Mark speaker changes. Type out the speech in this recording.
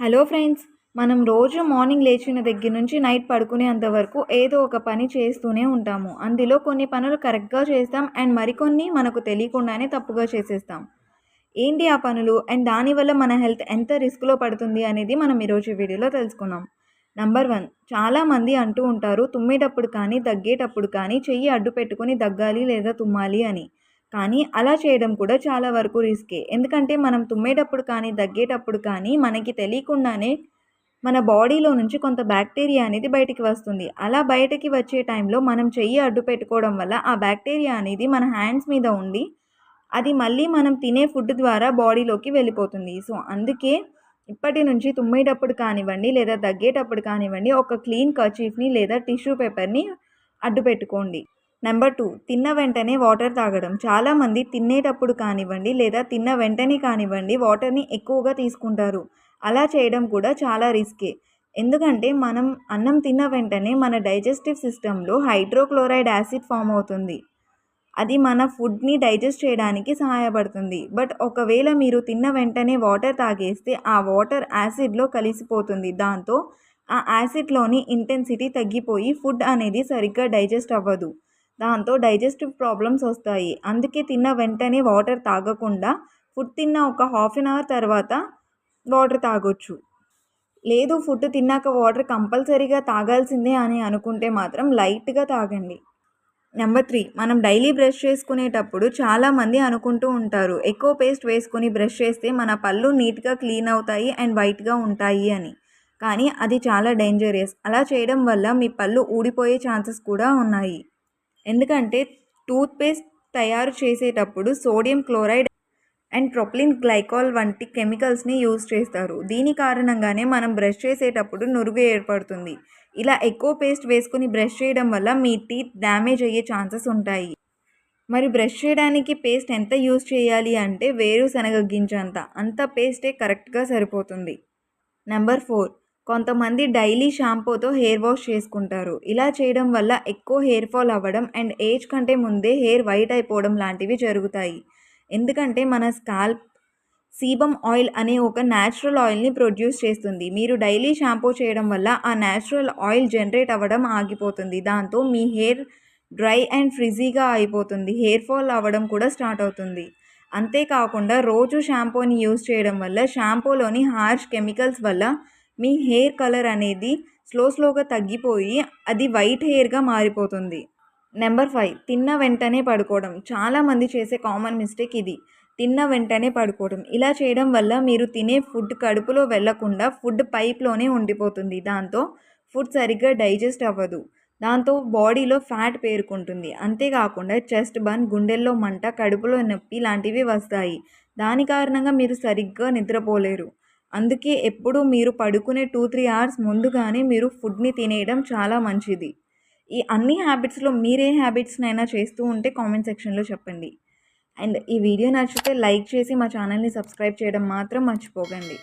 Speaker 1: Hello friends మనం రోజు morning లేచిన దగ్గర నుంచి నైట్ పడుకునేంత వరకు ఏదో ఒక పని చేస్తూనే ఉంటాము. అందులో కొన్ని పనులు కరెక్ట్గా చేస్తాం అండ్ మరికొన్ని మనకు తెలియకుండానే తప్పుగా చేసేస్తాం. ఏంటి ఆ పనులు? అండ్ దానివల్ల మన హెల్త్ ఎంత రిస్క్లో పడుతుంది అనేది మనం ఈరోజు వీడియోలో తెలుసుకుందాం. నంబర్ వన్ చాలామంది అంటూ ఉంటారు తుమ్మేటప్పుడు కానీ దగ్గేటప్పుడు కానీ చెయ్యి అడ్డు పెట్టుకుని దగ్గాలి లేదా తుమ్మాలి అని. కానీ అలా చేయడం కూడా చాలా వరకు రిస్కే. ఎందుకంటే మనం తుమ్మేటప్పుడు కానీ దగ్గేటప్పుడు కానీ మనకి తెలియకుండానే మన బాడీలో నుంచి కొంత బ్యాక్టీరియా అనేది బయటికి వస్తుంది. అలా బయటకి వచ్చే టైంలో మనం చెయ్యి అడ్డు పెట్టుకోవడం వల్ల ఆ బ్యాక్టీరియా అనేది మన హ్యాండ్స్ మీద ఉండి అది మళ్ళీ మనం తినే ఫుడ్ ద్వారా బాడీలోకి వెళ్ళిపోతుంది. సో అందుకే ఇప్పటి నుంచి తుమ్మేటప్పుడు కానివ్వండి లేదా దగ్గేటప్పుడు కానివ్వండి ఒక క్లీన్ కర్చీఫ్ని లేదా టిష్యూ పేపర్ని అడ్డు పెట్టుకోండి. నెంబర్ టూ తిన్న వెంటనే వాటర్ తాగడం. చాలామంది తినేటప్పుడు కానివ్వండి లేదా తిన్న వెంటనే కానివ్వండి వాటర్ని ఎక్కువగా తీసుకుంటారు. అలా చేయడం కూడా చాలా రిస్కే. ఎందుకంటే మనం అన్నం తిన్న వెంటనే మన డైజెస్టివ్ సిస్టంలో హైడ్రోక్లోరైడ్ యాసిడ్ ఫామ్ అవుతుంది. అది మన ఫుడ్ని డైజెస్ట్ చేయడానికి సహాయపడుతుంది. బట్ ఒకవేళ మీరు తిన్న వెంటనే వాటర్ తాగేస్తే ఆ వాటర్ యాసిడ్లో కలిసిపోతుంది. దాంతో ఆ యాసిడ్లోని ఇంటెన్సిటీ తగ్గిపోయి ఫుడ్ అనేది సరిగ్గా డైజెస్ట్ అవ్వదు. దాంతో డైజెస్టివ్ ప్రాబ్లమ్స్ వస్తాయి. అందుకే తిన్న వెంటనే వాటర్ తాగకుండా ఫుడ్ తిన్న ఒక హాఫ్ అన్ అవర్ తర్వాత వాటర్ తాగొచ్చు. లేదు ఫుడ్ తిన్నాక వాటర్ కంపల్సరీగా తాగాల్సిందే అని అనుకుంటే మాత్రం లైట్గా తాగండి. నెంబర్ త్రీ మనం డైలీ బ్రష్ చేసుకునేటప్పుడు చాలామంది అనుకుంటూ ఉంటారు ఎక్కువ పేస్ట్ వేసుకొని బ్రష్ చేస్తే మన పళ్ళు నీట్గా క్లీన్ అవుతాయి అండ్ వైట్గా ఉంటాయి అని. కానీ అది చాలా డేంజరస్. అలా చేయడం వల్ల మీ పళ్ళు ఊడిపోయే ఛాన్సెస్ కూడా ఉన్నాయి. ఎందుకంటే టూత్పేస్ట్ తయారు చేసేటప్పుడు sodium chloride and propylene glycol వంటి కెమికల్స్ని యూజ్ చేస్తారు. దీని కారణంగానే మనం బ్రష్ చేసేటప్పుడు నురుగు ఏర్పడుతుంది. ఇలా ఎక్కువ పేస్ట్ వేసుకుని బ్రష్ చేయడం వల్ల మీ టీత్ డ్యామేజ్ అయ్యే ఛాన్సెస్ ఉంటాయి. మరి బ్రష్ చేయడానికి పేస్ట్ ఎంత యూజ్ చేయాలి అంటే వేరుశనగ గింజంత అంత పేస్టే కరెక్ట్గా సరిపోతుంది. నెంబర్ ఫోర్ కొంతమంది డైలీ షాంపూతో హెయిర్ వాష్ చేసుకుంటారు. ఇలా చేయడం వల్ల ఎక్కువ హెయిర్ ఫాల్ అవ్వడం అండ్ ఏజ్ కంటే ముందే హెయిర్ వైట్ అయిపోవడం లాంటివి జరుగుతాయి. ఎందుకంటే మన స్కాల్ప్ సీబమ్ ఆయిల్ అనే ఒక న్యాచురల్ ఆయిల్ని ప్రొడ్యూస్ చేస్తుంది. మీరు డైలీ షాంపూ చేయడం వల్ల ఆ న్యాచురల్ ఆయిల్ జనరేట్ అవ్వడం ఆగిపోతుంది. దాంతో మీ హెయిర్ డ్రై అండ్ ఫ్రిజీగా అయిపోతుంది. హెయిర్ ఫాల్ అవ్వడం కూడా స్టార్ట్ అవుతుంది. అంతేకాకుండా రోజు షాంపూని యూజ్ చేయడం వల్ల షాంపూలోని హార్ష్ కెమికల్స్ వల్ల మీ హెయిర్ కలర్ అనేది స్లో స్లోగా తగ్గిపోయి అది వైట్ హెయిర్గా మారిపోతుంది. నెంబర్ ఫైవ్ తిన్న వెంటనే పడుకోవడం. చాలామంది చేసే కామన్ మిస్టేక్ ఇది. తిన్న వెంటనే పడుకోవడం. ఇలా చేయడం వల్ల మీరు తినే ఫుడ్ కడుపులో వెళ్ళకుండా ఫుడ్ పైప్లోనే ఉండిపోతుంది. దాంతో ఫుడ్ సరిగ్గా డైజెస్ట్ అవ్వదు. దాంతో బాడీలో ఫ్యాట్ పేరుకుంటుంది. అంతేకాకుండా చెస్ట్ బన్ గుండెల్లో మంట కడుపులో నొప్పి లాంటివి వస్తాయి. దాని కారణంగా మీరు సరిగ్గా నిద్రపోలేరు. అందుకే ఎప్పుడు మీరు పడుకునే టూ త్రీ అవర్స్ ముందుగానే మీరు ఫుడ్ని తినేయడం చాలా మంచిది. ఈ అన్ని హ్యాబిట్స్లో మీరే హ్యాబిట్స్నైనా చేస్తూ ఉంటే కామెంట్ సెక్షన్లో చెప్పండి. అండ్ ఈ వీడియో నచ్చితే లైక్ చేసి మా ఛానల్ని సబ్స్క్రైబ్ చేయడం మాత్రం మర్చిపోకండి.